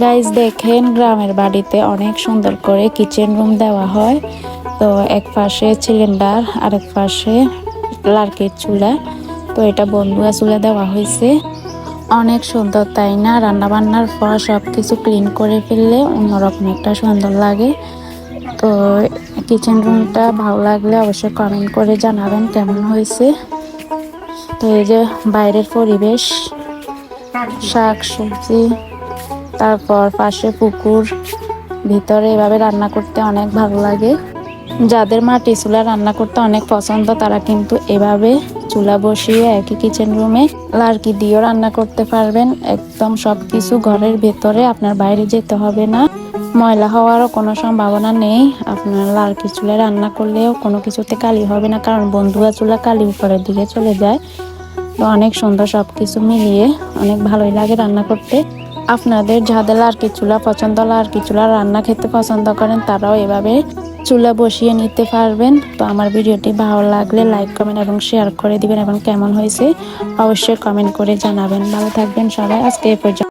Guys দেখেন গ্রামের বাড়িতে অনেক সুন্দর করে কিচেন রুম দেওয়া হয়। তো এক পাশে সিলিন্ডার আর এক পাশে লার্কির চুলা। তো এটা বন্ধুয়া চুলা দেওয়া হয়েছে। অনেক সুন্দর, তাই না? রান্নাবান্নার পর সব কিছু ক্লিন করে ফেললে অন্যরকম একটা সুন্দর লাগে। তো কিচেন রুমটা ভালো লাগলে অবশ্যই কমেন্ট করে জানাবেন কেমন হয়েছে। তো এই যে বাইরের পরিবেশ শাক সবজি তারপর পাশে পুকুর, ভিতরে এভাবে রান্না করতে অনেক ভালো লাগে। যাদের মাটি চুলা রান্না করতে অনেক পছন্দ, তারা কিন্তু এভাবে চুলা বসিয়ে একই কিচেন রুমে লার্কি দিয়েও রান্না করতে পারবেন। একদম সব কিছু ঘরের ভেতরে, আপনার বাইরে যেতে হবে না। ময়লা হওয়ারও কোনো সম্ভাবনা নেই। আপনার লার্কি চুলা রান্না করলেও কোনো কিছুতে কালি হবে না, কারণ বন্ধুয়া চুলা কালি উপরের দিকে চলে যায়। তো অনেক সুন্দর সব কিছু মিলিয়ে অনেক ভালোই লাগে রান্না করতে। আপনাদের যাদের লার্কি চুলা পছন্দ, লার্কি চুলা রান্না খেতে পছন্দ করেন, তারাও এভাবে চুলা বসিয়ে নিতে পারবেন। তো আমার ভিডিওটি ভালো লাগলে লাইক, কমেন্ট এবং শেয়ার করে দিবেন এবং কেমন হয়েছে অবশ্যই কমেন্ট করে জানাবেন। ভালো থাকবেন সবাই। আজকে এ পর্যন্ত